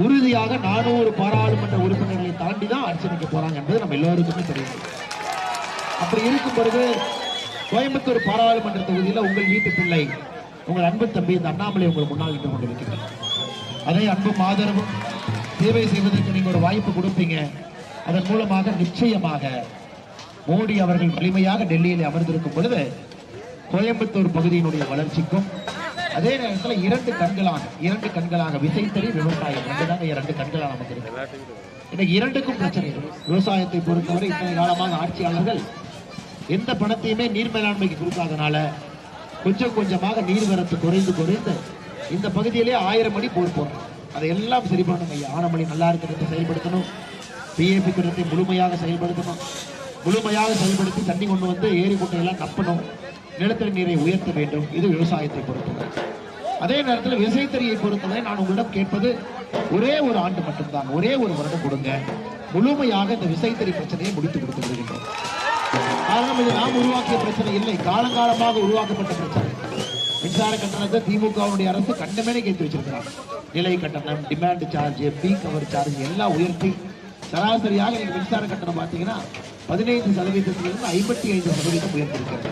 உறுதியாக நானூறு பாராளுமன்ற உறுப்பினர்களை தாண்டி தான் அர்ச்சனைக்கு போறாங்க என்பது நம்ம எல்லோருக்குமே தெரியும். அப்படி இருக்கும் பொழுது கோயம்புத்தூர் பாராளுமன்ற தொகுதியில் உங்கள் வீட்டு பிள்ளை உங்கள் அன்பு தம்பி இந்த அண்ணாமலை உங்கள் முன்னால் நின்று கொண்டிருக்கிறார். அதே அன்பும் ஆதரவும் சேவை செய்வதற்கு நீங்கள் ஒரு வாய்ப்பு கொடுப்பீங்க. அதன் மூலமாக நிச்சயமாக மோடி அவர்கள் வலிமையாக டெல்லியில் அமர்ந்திருக்கும் பொழுது கோயம்புத்தூர் பகுதியினுடைய வளர்ச்சிக்கும் அதே நேரத்தில் இரண்டு கண்களாக இரண்டு கண்களாக விசைத்தறி விவசாயம். ரெண்டுதாங்க இரண்டு கண்களாக நமக்கு இருக்கு. இன்னைக்கு இரண்டுக்கும் பிரச்சனை விவசாயத்தை பொறுத்தவரை இத்தனை காலமாக ஆட்சியாளர்கள் எந்த பணத்தையுமே நீர் மேலாண்மைக்கு கொடுக்காதனால கொஞ்சம் கொஞ்சமாக நீர்வரத்து குறைந்து குறைந்து இந்த பகுதியிலே ஆயிரம் மணி போர் போடுறோம் அதையெல்லாம் சரி பண்ணணும் ஐயா. ஆனமணி நல்லா இருக்கிறத செயல்படுத்தணும். பிஏபி திட்டத்தை முழுமையாக செயல்படுத்தணும். முழுமையாக செயல்படுத்தி தண்ணி கொண்டு வந்து ஏரி குட்டையெல்லாம் நப்பணும் நிலத்தடி நீரை உயர்த்த வேண்டும். இது விவசாயத்தை பொறுத்தவரை அதே நேரத்தில் விசைத்தறியை பொறுத்தவரை நான் உங்களிடம் கேட்பது ஒரே ஒரு ஆண்டு மட்டும்தான். ஒரே ஒரு வருடம் கொடுங்க. முழுமையாக இந்த விசைத்தறி பிரச்சனையை முடித்து கொடுத்து விடுகின்றோம். காரணம் இது நாம் உருவாக்கிய பிரச்சனை இல்லை. காலங்காலமாக உருவாக்கப்பட்ட பிரச்சனை. மின்சார கட்டணத்தை திமுகவுடைய அரசு கண்டமேனே கேட்டு வச்சிருக்கிறாங்க. நிலை கட்டணம் demand charge peak hour charge எல்லாம் உயர்த்தி சராசரியாக நீங்க மின்சார கட்டணம் பார்த்தீங்கன்னா பதினைந்து சதவீதத்திலிருந்து ஐம்பத்தி ஐந்து சதவீதம் உயர்ந்திருக்கிறது.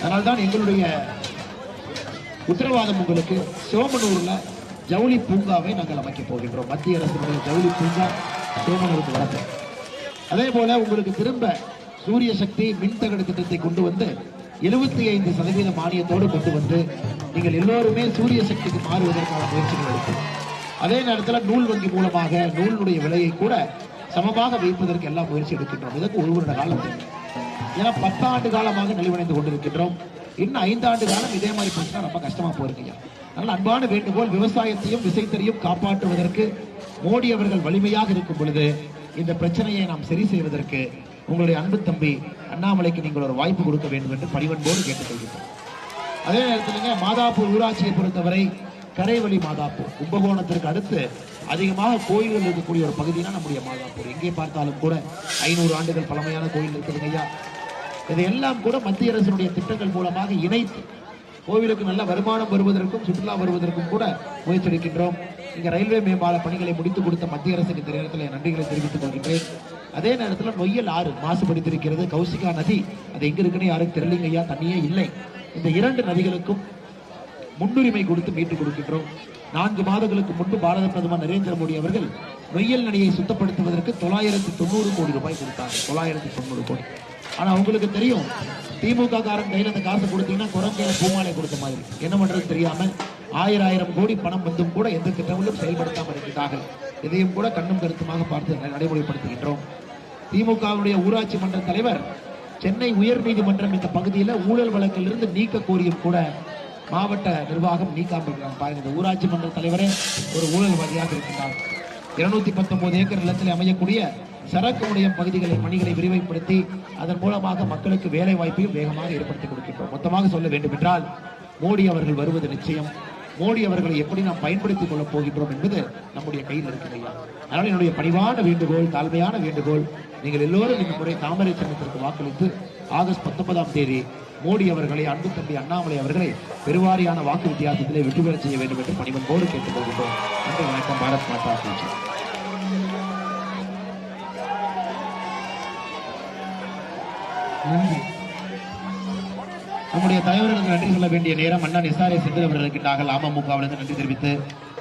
அதனால்தான் எங்களுடைய உத்தரவாதம் உங்களுக்கு சோமனூரில் ஜவுளி பூங்காவை நாங்கள் அமைக்கப் போகின்றோம். மத்திய அரசினுடைய ஜவுளி பூங்கா சோமனூருக்கு வரது அதே போல உங்களுக்கு திரும்ப சூரிய சக்தி மின்தகடு திட்டத்தை கொண்டு வந்து எழுபத்தி ஐந்து சதவீத மானியத்தோடு கொண்டு வந்து நீங்கள் எல்லோருமே சூரிய சக்திக்கு மாறுவதற்கான முயற்சிகள் எடுக்கும் அதே நேரத்தில் நூல் வங்கி மூலமாக நூலினுடைய விலையை கூட சமமாக வைப்பதற்கு எல்லாம் முயற்சி எடுக்கின்றோம். இதற்கு ஒரு வருட காலம் ஏன்னா பத்தாண்டு காலமாக நலிவடைந்து கொண்டிருக்கின்றோம். இன்னும் ஐந்தாண்டு காலம் இதே மாதிரி பிரச்சனை ரொம்ப கஷ்டமா போயிருக்கீங்க அதனால் அன்பான வேண்டுகோள் விவசாயத்தையும் விசைத்தறியும் காப்பாற்றுவதற்கு மோடி அவர்கள் வலிமையாக இருக்கும் பொழுது இந்த பிரச்சனையை நாம் சரி செய்வதற்கு உங்களுடைய அன்பு தம்பி அண்ணாமலைக்கு நீங்கள் ஒரு வாய்ப்பு கொடுக்க வேண்டும் என்று பணிவன்போடு கேட்டுக்கொள்கிறோம் அதே நேரத்தில் மாதாப்பூர் ஊராட்சியை பொறுத்தவரை கரைவழி மாதாப்பூர் கும்பகோணத்திற்கு அடுத்து அதிகமாக கோயில்கள் இருக்கக்கூடிய ஒரு பகுதினா நம்முடைய மாதாப்பூர் எங்கே பார்த்தாலும் கூட ஐநூறு ஆண்டுகள் பழமையான கோயில் இருக்குதுங்க ஐயா. இதையெல்லாம் கூட மத்திய அரசினுடைய திட்டங்கள் மூலமாக இணைத்து கோவிலுக்கு நல்ல வருமானம் வருவதற்கும் சுற்றுலா வருவதற்கும் கூட முயற்சி எடுக்கின்றோம் இங்க ரயில்வே மேம்பால பணிகளை முடித்து கொடுத்த மத்திய அரசுக்கு இந்த நேரத்தில் நன்றிகளை தெரிவித்துக் கொள்கின்றேன். அதே நேரத்தில் நொய்யல் ஆறு மாசுபடுத்திருக்கிறது கௌசிகா நதி அது எங்க இருக்குன்னு யாரும் தெரியலங்க ஐயா. தண்ணியே இல்லை. இந்த இரண்டு நதிகளுக்கும் முன்னுரிமை கொடுத்து மீட்டுக் கொடுக்கின்றோம். நான்கு மாதங்களுக்கு முன்பு பாரத பிரதமர் நரேந்திர மோடி அவர்கள் நொய்யல் நதியை சுத்தப்படுத்துவதற்கு தொள்ளாயிரத்தி தொண்ணூறு கோடி ரூபாய் கொடுத்தாங்க தொள்ளாயிரத்தி தொண்ணூறு கோடி. ஆனா உங்களுக்கு தெரியும் திமுக காரன் கையில அந்த காசு கொடுத்தீங்கன்னா குரங்கையில பூமாலை கொடுத்த மாதிரி. என்ன பண்றது தெரியாம ஆயிரம் ஆயிரம் கோடி பணம் வந்தும் கூட எந்த திட்டங்களும் செயல்படுத்தாமல் இருக்கிறார்கள் இதையும் கூட கண்ணும் கருத்துமாக பார்த்து நடைமுறைப்படுத்துகின்றோம். திமுகவுடைய ஊராட்சி மன்ற தலைவர் சென்னை உயர்நீதிமன்றம் இந்த பகுதியில் ஊழல் வழக்கிலிருந்து நீக்க கோரியும் கூட மாவட்ட நிர்வாகம் நீக்காமல் பாருங்க இந்த ஊராட்சி மன்ற தலைவரே ஒரு ஊழல்வாதியாக இருக்கின்றார். இருநூத்தி பத்தொன்பது ஏக்கர் நிலத்தில் அமையக்கூடிய சரக்கு முனையம் பகுதிகளை பணிகளை விரிவுபடுத்தி அதன் மூலமாக மக்களுக்கு வேலை வாய்ப்பையும் வேகமாக ஏற்படுத்தி கொடுக்கின்றோம். மொத்தமாக சொல்ல வேண்டும் என்றால் மோடி அவர்கள் வருவது நிச்சயம். மோடி அவர்களை எப்படி நாம் பயன்படுத்திக் கொள்ளப் போகின்றோம் என்பது நம்முடைய கையில் இருக்கிறது அதனால் என்னுடைய பணிவான வேண்டுகோள் தாழ்மையான வேண்டுகோள் நீங்கள் எல்லோரும் இந்த முறை தாமரை சின்னத்திற்கு வாக்களித்து ஆகஸ்ட் பத்தொன்பதாம் தேதி மோடி அவர்களை அன்பு தம்பி அண்ணாமலை அவர்களை பெருவாரியான வாக்கு வித்தியாசத்திலே வெற்றி பெற செய்ய வேண்டும் என்று பணிவன்போடு கேட்டுக் கொள்கின்றோம். நன்றி வணக்கம். பாரத் மாதா கி நன்றி. நம்முடைய தலைவர்களுக்கு நன்றி சொல்ல வேண்டிய நேரம் அண்ணன் எஸ்ஆர்ஏ செந்தில் அவர்கள் இருக்கின்றார்கள் அமமுகவிலிருந்து நன்றி தெரிவித்து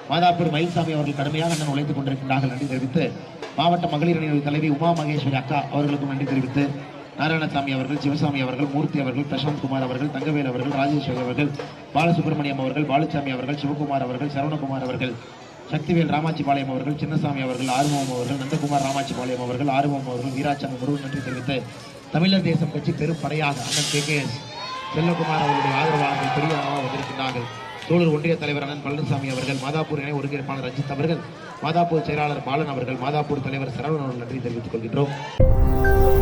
மாதாப்பூர் மயில்சாமி அவர்கள் கடுமையாக அண்ணன் உழைத்துக் கொண்டிருக்கின்றார்கள். நன்றி தெரிவித்து மாவட்ட மகளிர் அணி தலைவி உமா மகேஸ்வரி அக்கா அவர்களுக்கும் நன்றி தெரிவித்து நாராயணசாமி அவர்கள் சிவசாமி அவர்கள் மூர்த்தி அவர்கள் பிரசாந்த் குமார் அவர்கள் தங்கவேல் அவர்கள் ராஜேஸ்வரி அவர்கள் பாலசுப்ரமணியம் அவர்கள் பாலுசாமி அவர்கள் சிவகுமார் அவர்கள் சரவணகுமார் அவர்கள் சக்திவேல் ராமாச்சிபாளையம் அவர்கள் சின்னசாமி அவர்கள் ஆர்வம் அவர்கள் நந்தகுமார் ராமாச்சிபாளையம் அவர்கள் ஆர்வம் அவர்கள் வீராசாமி முருகன் நன்றி தெரிவித்து தமிழர் தேசம் கட்சி பெரும் படையாக அண்ணன் கே. கே. எஸ். செல்லகுமார் அவர்களுடைய ஆதரவாளர்கள் பெரிய அளவாக வந்திருக்கின்றார்கள். சோழர் ஒன்றிய தலைவர் அண்ணன் பழனிசாமி அவர்கள் மாதாப்பூர் இணை ஒருங்கிணைப்பாளர் ரஞ்சித் அவர்கள் மாதாப்பூர் செயலாளர் பாலன் அவர்கள் மாதாப்பூர் தலைவர் சரவணன் அவர்கள் நன்றி தெரிவித்துக் கொள்கின்றோம்.